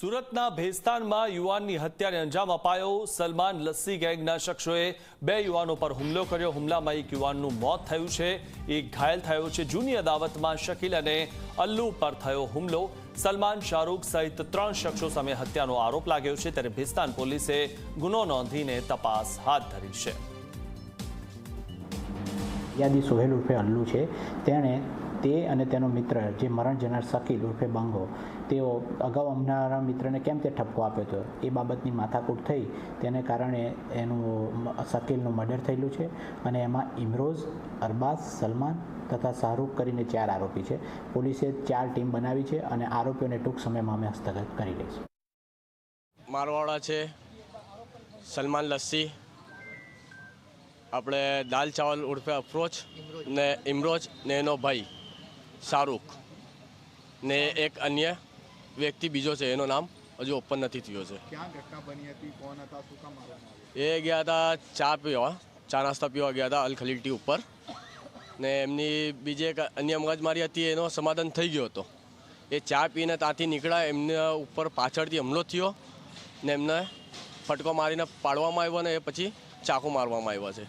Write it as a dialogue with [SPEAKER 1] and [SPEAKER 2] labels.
[SPEAKER 1] સુરતના ભેસ્તાનમાં યુવાનની હત્યાને અંજામ અપાયો. સલમાન લસ્સી ગેંગના શખ્સોએ બે યુવાનો પર હુમલો કર્યો. હુમલામાં એક યુવાનનું મોત થયું છે. એક ઘાયલ થયો છે. જૂની અદાવતમાં શકીલ અને અલ્લુ પર થયો હુમલો. સલમાન શાહરૂખ સહિત ત્રણ શખ્સો સામે હત્યાનો આરોપ લાગ્યો છે. ત્યારે ભેસ્તાન પોલીસે ગુનો નોંધીને તપાસ હાથ ધરી છે.
[SPEAKER 2] યાદી સોહેલ ઉર્ફે અલ્લુ છે. તેણે તે અને તેનો મિત્ર, જે મરણ જનાર શકીલ ઉર્ફે બંગો તેઓ અગાઉ અમનારા મિત્રને કેમ તે ઠપકો આપ્યો હતો? એ બાબતની માથાકૂટ થઈ. તેને કારણે એનું શકીલનું મર્ડર થયેલું છે અને એમાં ઇમરોઝ, અરબાઝ, સલમાન તથા શાહરૂખ કરીને ચાર આરોપી છે. પોલીસે ચાર ટીમ બનાવી છે અને આરોપીઓને ટૂંક સમયમાં અમે હસ્તગત કરી લઈશું.
[SPEAKER 3] મારવાડા છે. સલમાન લસ્સી. આપણે દાલ ચાવલ ઉર્ફે અફરોજ ને ઇમરોજ ને એનો ભાઈ શાહરૂખ ને એક અન્ય વ્યક્તિ બીજો છે એનું નામ હજુ ઓપન નથી થયો છે.
[SPEAKER 4] ક્યાં ઘટના બની હતી કોણ હતા શું કામ
[SPEAKER 3] એ ગયા હતા ચા પીવા ચા નાસ્તા પીવા ગયા હતા અલ ખલીલ ઉપર. ને એમની બીજે એક અન્ય મગજમારી હતી એનો સમાધાન થઈ ગયો હતો. એ ચા પીને ત્યાંથી નીકળ્યા એમના ઉપર પાછળથી હુમલો થયો ને એમને ફટકો મારીને પાડવામાં આવ્યો ને એ પછી ચાકુ મારવામાં આવ્યા છે.